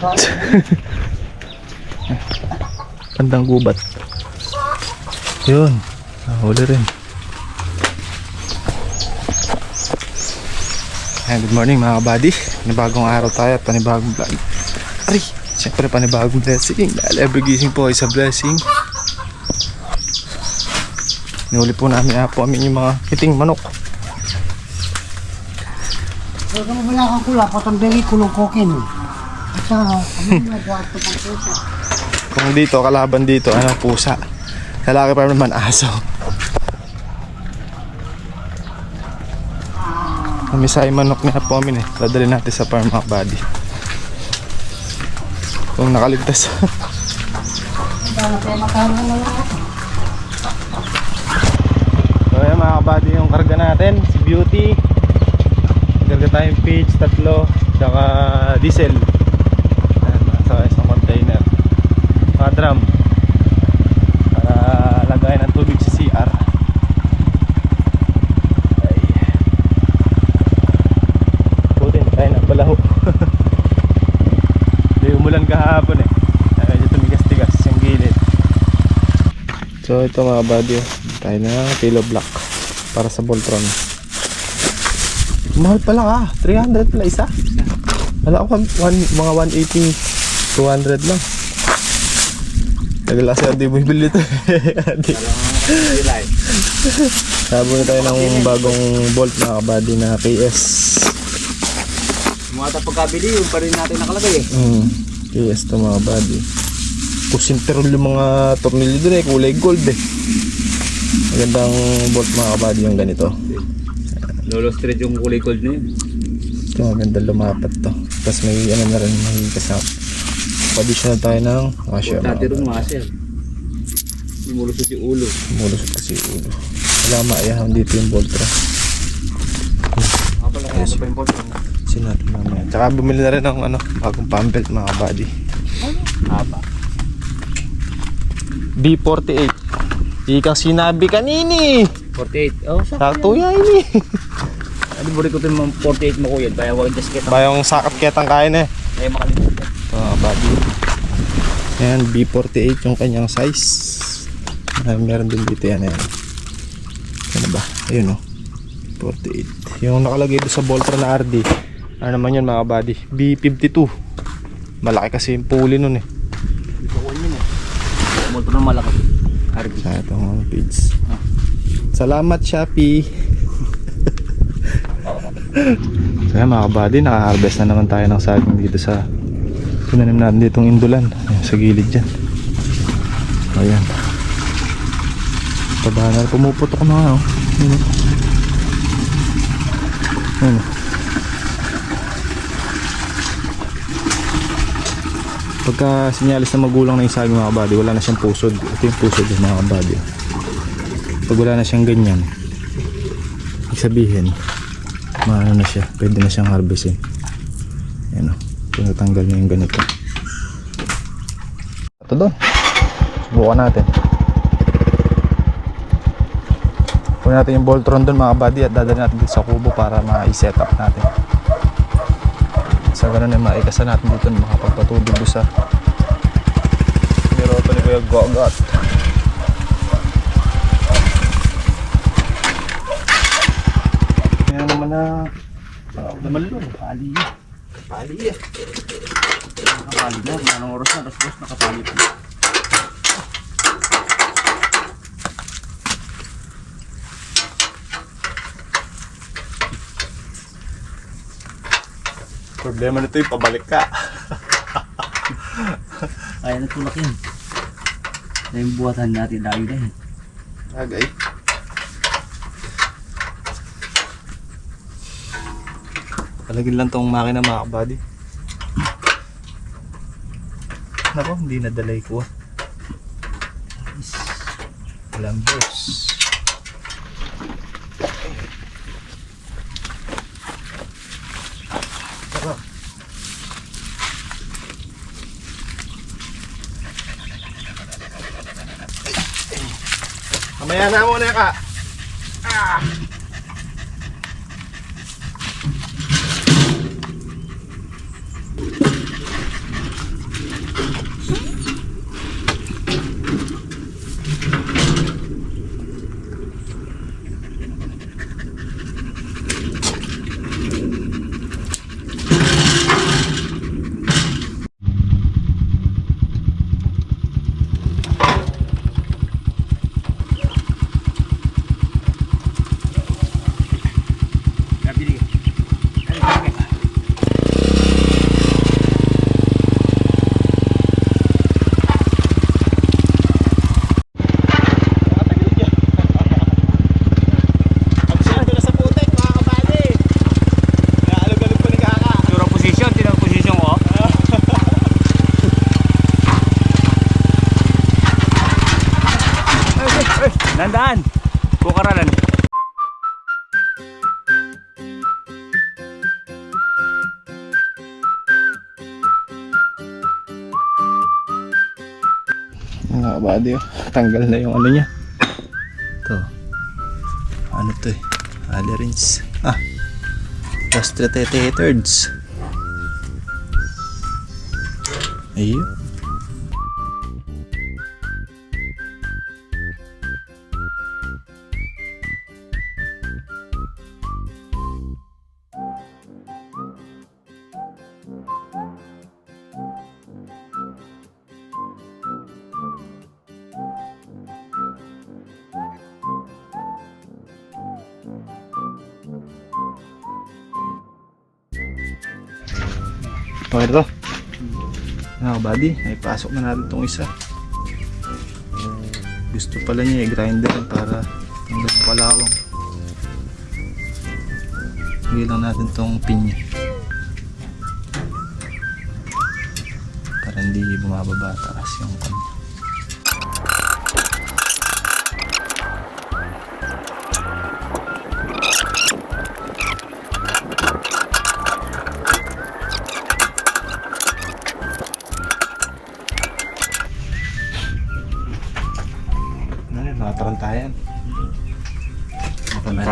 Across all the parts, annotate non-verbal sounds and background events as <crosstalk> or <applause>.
<laughs> Pandang gubat. Yun. Nahuli rin. Ayan, good morning mga kabady. Panibagong araw tayo at panibagong vlog. Aray! Siyempre panibagong blessing. Dahil every gising po is a blessing. Nihuli po namin ah, po amin yung mga kiting manok. Kaya kung wala kang kula, patambili kulong kokin. Kung dito, kalaban dito, ano, pusa. Lalaki pa naman aso. Kami sa manok na po amin eh. Dadali natin sa farm mga buddy. Kung nakaligtas. <laughs> So ayan mga kabady yung karga natin. Si Beauty. Karga tayong pitch, tatlo. Tsaka diesel. Ayan, nasa isang container. Mga drum. Para lagay ng tubig sa CR. Ay. Hindi tayo nabalaho. <laughs> Hindi umulan kahapon eh. Medyo tumigas-tigas yung gilid. So ito mga buddy, oh. tayo na kilo black para sa Voltron. Mahal pala ah, 300 pala isa. Wala ko mga 180, 200 lang. Nagala sir, di mo ibili ito. Di. <laughs> Sabo na tayo ng bagong bolt mga kabady na KS. Mga pagkabili, yung pa rin natin nakalagay eh. Mm, KS to mga buddy. Kusinterol yung mga tornilyo dun eh, kulay gold eh. Magandang bolt mga kabady yung ganito. Lolo straight yung kulay gold na yun. Ito maganda lumapat to. Tapos may ano na rin, may kasama. Additional tayo ng washer. Dati rin sir. Lumulusot yung ulo. Mulusot kasi ulo. Wala maayahan dito yung. Mga pala, kaya ano pa yung bolt? Sinabi namin. Tsaka bumili na rin ng ano, bagong pambelt mga kabady. Haba. B48. Ikang sinabi kanini. 48. Oh, sa Sakto yan ini. Ano buri ko ito yung 48 mo kuya. Kaya wag just kita. Bayong sakat ketang kain eh. Kaya makalimutan. Body ayan B48 yung kanyang size. Ah, meron din dito yan ayan. Ano ba? Ayun o 48 yung nakalagay doon sa Voltra na RD ano naman yun mga body B52 malaki kasi yung pulley nun eh. Ito ko yun eh. Multo na malaki. Harvey. sa itong mga feeds salamat Shopee. <laughs> Yan mga kabady naka-harvest na naman tayo ng saging dito sa tinanim natin ditong indulan. Ayan, sa gilid dyan. Ayan. Tabahan na. Pumuputok na nga oh. Ayan, oh. Ayan, oh. pagka sinyalis na magulang na yung saging mga kabady wala na siyang pusod. Ito yung pusod yung mga kabady. Pag wala na siyang ganyan sabihin maano na siya pwede na siyang harvestin ayan o tinatanggal niya yung ganito. Ito doon. Subukan natin. Kunin natin yung Voltron doon mga buddy at dadalhin natin dito sa kubo para ma-set up natin. Sa ganun ay maikasan natin dito makapagpatubig doon sa niroto ni Kuya Gogot Kaya naman na Naman lo. Pali yun. Pali yan. Nakapali na. Anong oras na? Tapos nakapali pa. problema nito yung pabalik ka. Kaya na tulak. Na yung buhatan natin lagi na yun. Agay. Palagin lang tong makina mga kabady. Nako, hindi nadalay ko. ah. Walang boss. Mamaya na muna ka. kabady oh. Tanggal na yung ano niya. Ito. Ano to eh? Alerins. Ah. Gastritetators. Ayun. Mga kabady, ay pasok na natin itong isa. Gusto pala niya i-grinder para hanggang kalawang. Hindi lang natin itong pinya. Para hindi bumababa taas yung kanya.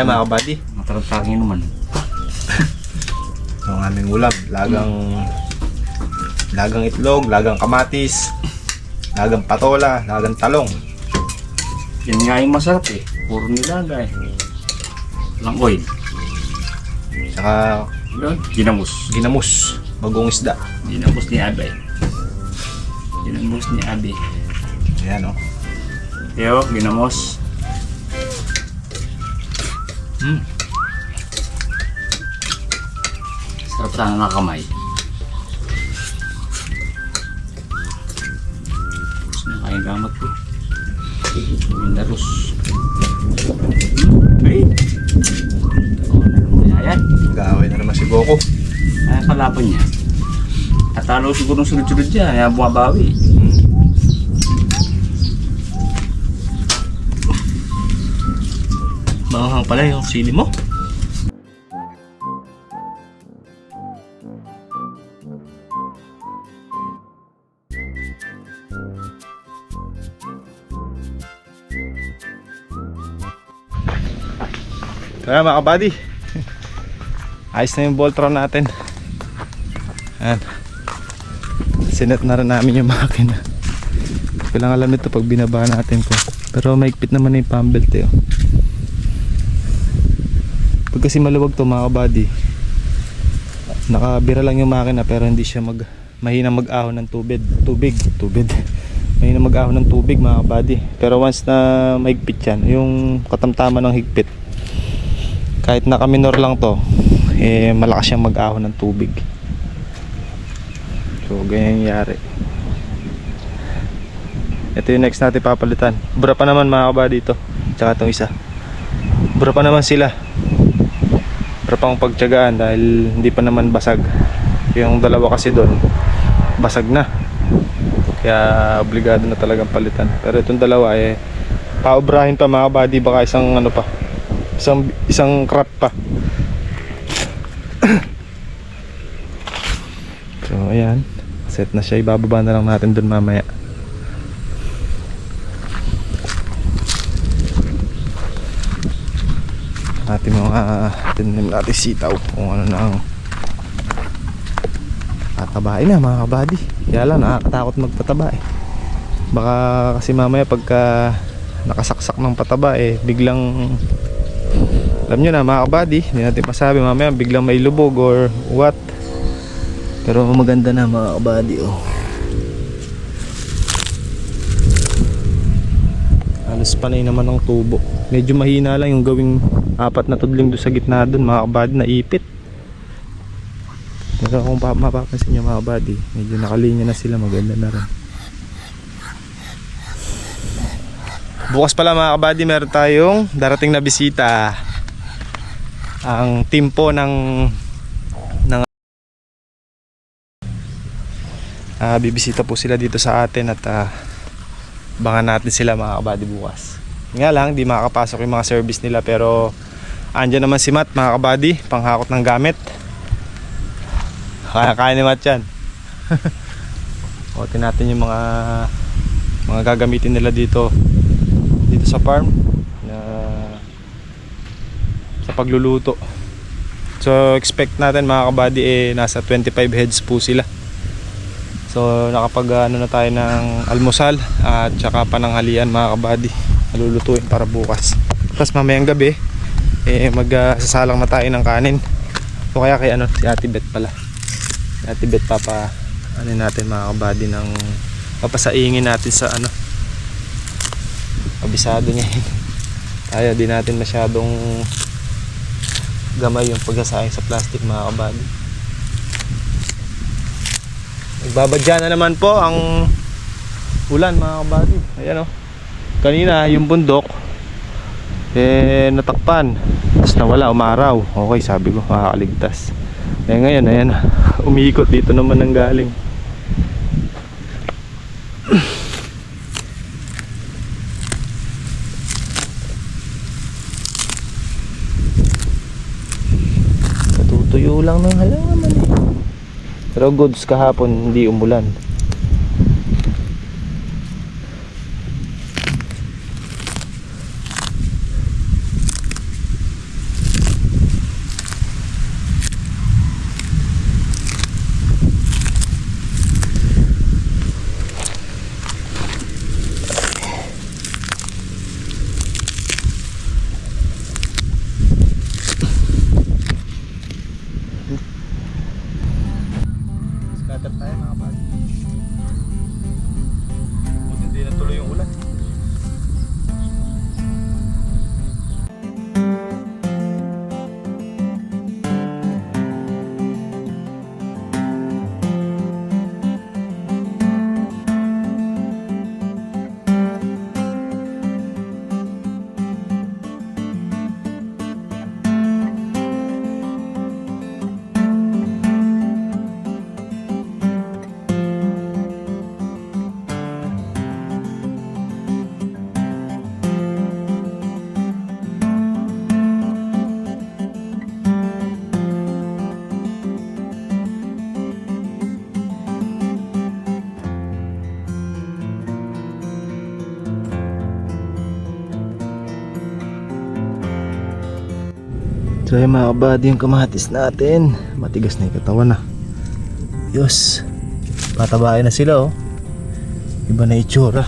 Tayo mga kabady? Matarantangin naman. Ito <laughs> ang aming ulam. Lagang lagang itlog, lagang kamatis, lagang patola, lagang talong. Yan nga yung masarap eh. Puro nilaga eh. Walang oil. Saka Yun, ginamos. ginamos, bagong isda. Ginamos ni Abe. Ginamos ni Abe. Ayan o. Yo, ginamos. Mm. Sarap sana na kamay. Tapos na kayang gamat ko. Ay! Na naman yan. Gawin na naman si Goku. Ay, kalaban niya. Tatalo siguro sunod-sunod dyan. Kaya bumabawi. Mm. Manghang pala yung sili mo. Kaya mga kabady. Ayos na yung Voltron natin. Ayan. Sinet na rin namin yung makina. Lang alam nito pag binaba natin ko Pero maigpit naman na yung pambelt eh oh. Pag kasi maluwag to mga kabady. Nakabira lang yung makina pero hindi siya mag Mahina mag-ahon ng tubig Tubig Tubig. <laughs> Mahina mag-ahon ng tubig mga kabady. Pero once na maigpit yan Yung katamtaman ng higpit kahit naka minor lang to eh malakas siyang mag-ahon ng tubig. So ganyan nangyari ito yung next natin papalitan. Bura pa naman mga kaba dito tsaka itong isa. Bura pa naman sila bura pang pagtyagaan dahil hindi pa naman basag. Yung dalawa kasi doon basag na. Kaya obligado na talagang palitan. Pero itong dalawa eh paubrahin pa mga kabady baka isang ano pa isang isang crap pa. <clears throat> So ayan. Set na siya. Ibababa na lang natin dun mamaya natin mga tinim natin sitaw kung ano na ang tatabain na mga kabady. Kaya lang nakakatakot magpataba eh. Baka kasi mamaya pagka nakasaksak ng pataba eh biglang alam nyo na mga kabady hindi natin masabi mamaya biglang may lubog or what. Pero maganda na mga kabady oh. halos panay naman ng tubo. Medyo mahina lang yung gawing apat na tudling doon sa gitna doon mga kabady na ipit pero kung pa- mapapansin nyo mga kabady medyo nakalinya na sila maganda na rin Bukas pala mga kabady, meron tayong darating na bisita. Ang team po ng ng Ah, bibisita po sila dito sa atin at ah, abangan natin sila mga kabady bukas. Nga lang, di makakapasok yung mga service nila pero andyan naman si Matt mga kabady, panghakot ng gamit. Kaya kaya ni Matt yan. <laughs> Otin natin yung mga mga gagamitin nila dito dito sa farm na sa pagluluto so expect natin mga kabady eh nasa 25 heads po sila so nakapag ano na tayo ng almusal at saka pananghalian mga kabady nalulutuin para bukas tapos mamayang gabi eh magsasalang na tayo ng kanin. O kaya kay ano si Ate Bet pala. Si Ate Bet papa ano natin mga kabady ng papasaingin natin sa ano. Kabisado niya yun. tayo di natin masyadong gamay yung pagsasaing sa plastic mga kabady. Nagbabadya na naman po ang ulan mga kabady. Ayan o kanina yung bundok eh natakpan. Tapos nawala umaraw. Okay sabi ko makakaligtas. Eh ngayon ayan. <laughs> Umiikot dito naman ang galing. <clears throat> Natutuyo lang ng halaman. Eh. Pero goods kahapon hindi umulan. So yung mga kabady yung kamatis natin. Matigas na yung katawan na Diyos Matabain na sila oh. Iba na itsura.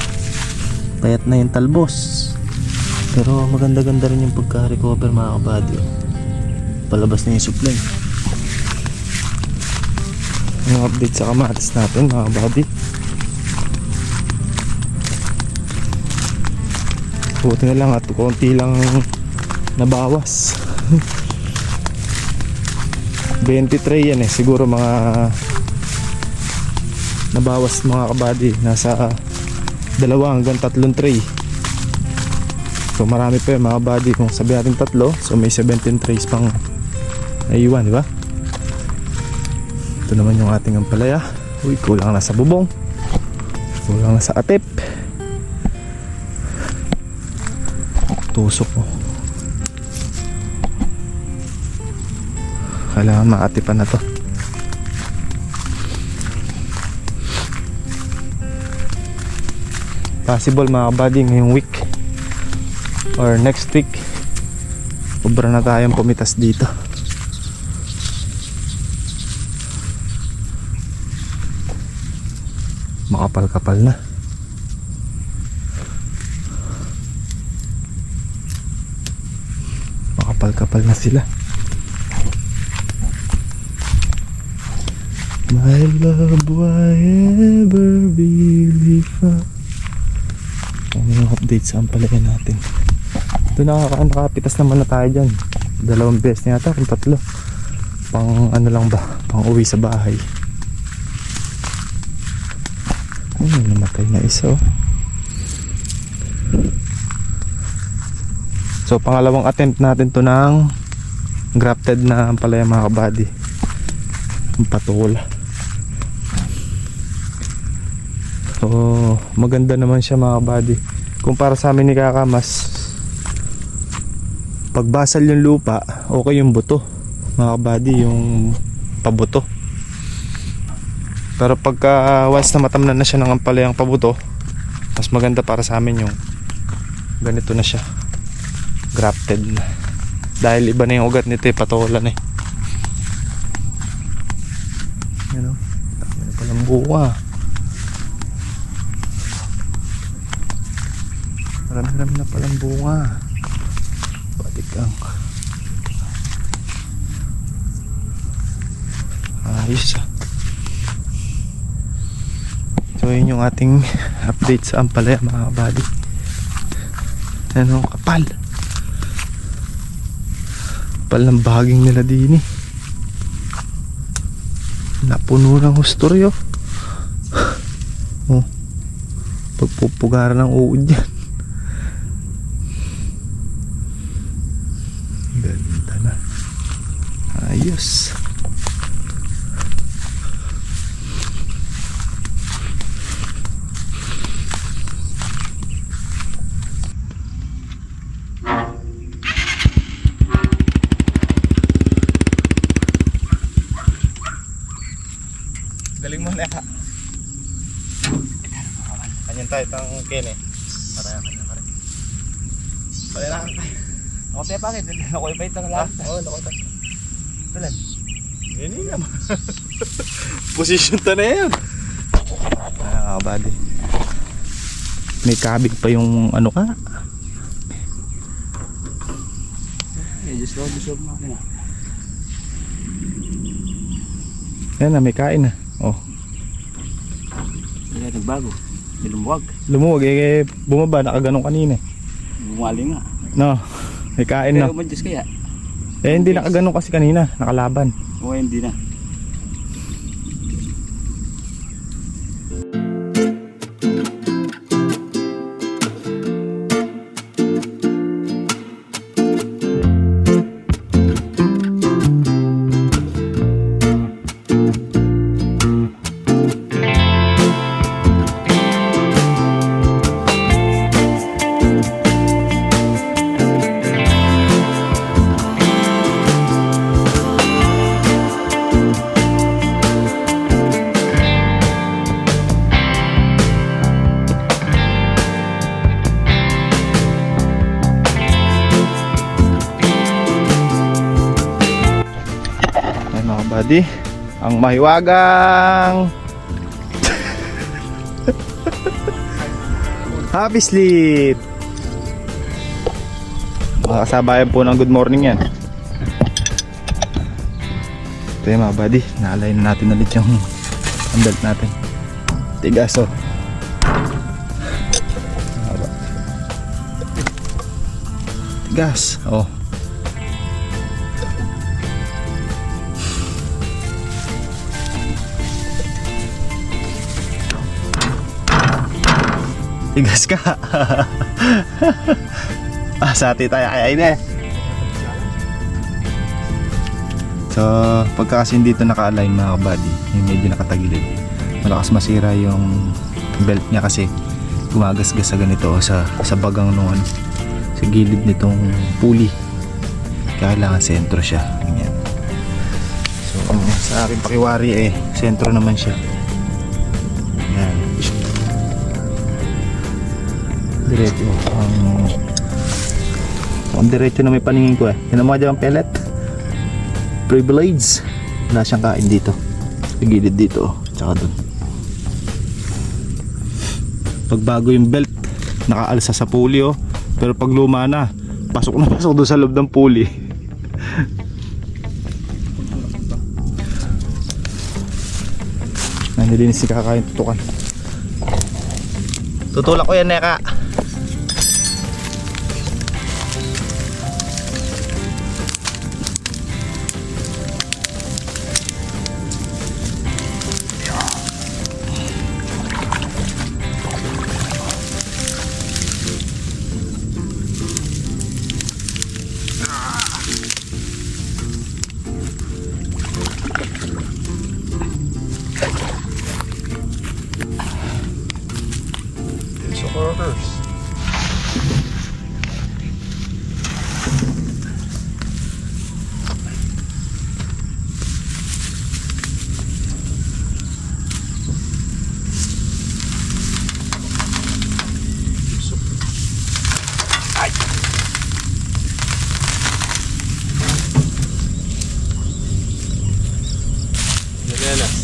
<laughs> Payat na yung talbos. Pero maganda-ganda rin yung pagka-recover mga kabady oh. Palabas na yung supply. Yung update sa kamatis natin mga kabady. Buti na lang at konti lang nabawas. <laughs> 23 yan eh. Siguro mga nabawas mga kabady. Nasa dalawa hanggang tatlong tray so marami pa yun mga kabady. Kung sabi natin tatlo so may 17 trays pang naiwan di ba? Ito naman yung ating ampalaya. Uy kulang na sa bubong. Kulang na sa atip. Tusok mo kailangan maatipan na to. Possible mga kabady ngayong week or next week ubra na tayong pumitas dito. Makapal-kapal na. Makapal-kapal na sila My love, why ever be found yung update sa ampalaya natin. Ito nakaka nakapitas naman na tayo dyan. Dalawang beses na yata kung tatlo. Pang ano lang ba? Pang uwi sa bahay. Ayun namatay na isa oh. So pangalawang attempt natin to ng grafted na ampalaya mga kabady. Ang patula So maganda naman siya mga kabady Kumpara sa amin ni Kakamas Pagbasal yung lupa Okay yung buto Mga kabady yung pabuto Pero pagka once na matamnan na siya ng ampalayang pabuto, mas maganda para sa amin yung ganito na siya. Grafted na. Dahil iba na yung ugat nito eh, patulan eh. Yan o. Dami na palang bunga. Marami-rami na palang bunga. Balik ang... Ayos ah. So yun yung ating update sa Ampalaya mga kabady. Ano kapal. Kapal ng baging nila din eh. Napuno ng hustoryo. <laughs> oh. Pagpupugaran ng uod yan. Ganda na. Ayos. Galing mo na ka. Kanyan tayo itang kene. Para kanya ka rin. Pala na tayo. Ako Ako iba itang lahat. Oo, lako tayo. Tulan. Yan yun naman. <laughs> Position to na yun. Ah, kabady. May kabig pa yung ano ka. Eh, just just go mo. Yan ah. Yan na, may kain na. Oh, Yan, nagbago. Nilumuwag. lumuwag eh, bumaba, nakaganong kanina. eh. Bumali nga. No, may kain Pero na. umadyos kaya. Eh, hindi nakaganong kasi kanina, nakalaban. O hindi na. Buddy, ang mahiwagang <laughs> Happy sleep! Mga kasabayan po ng good morning yan. Ito yung mga buddy, naalay na natin ulit yung belt natin. Tigas oh. Haba. Tigas, oh. Tigas ka. <laughs> ah, sati tayo kay Aine. So, pagka kasi dito naka-align mga kabady, yung medyo nakatagilid, malakas masira yung belt niya kasi gumagasgas sa ganito sa, sa bagang noon sa gilid nitong pulley. Kailangan sentro siya. Ganyan. So, ang sa akin pakiwari eh, sentro naman siya. Diretso. Ang ang diretso na may paningin ko eh. Yan ang mga dyan pellet. Privilege. Wala siyang kain dito. Sa gilid dito. oh. Tsaka dun. Pag bago yung belt, nakaalsa sa pulley oh. Pero pag luma na, pasok na <laughs> pasok doon sa loob ng pulley. <laughs> Nanilinis si kakain tutukan. Tutulak ko yan, Neka. Ayan na.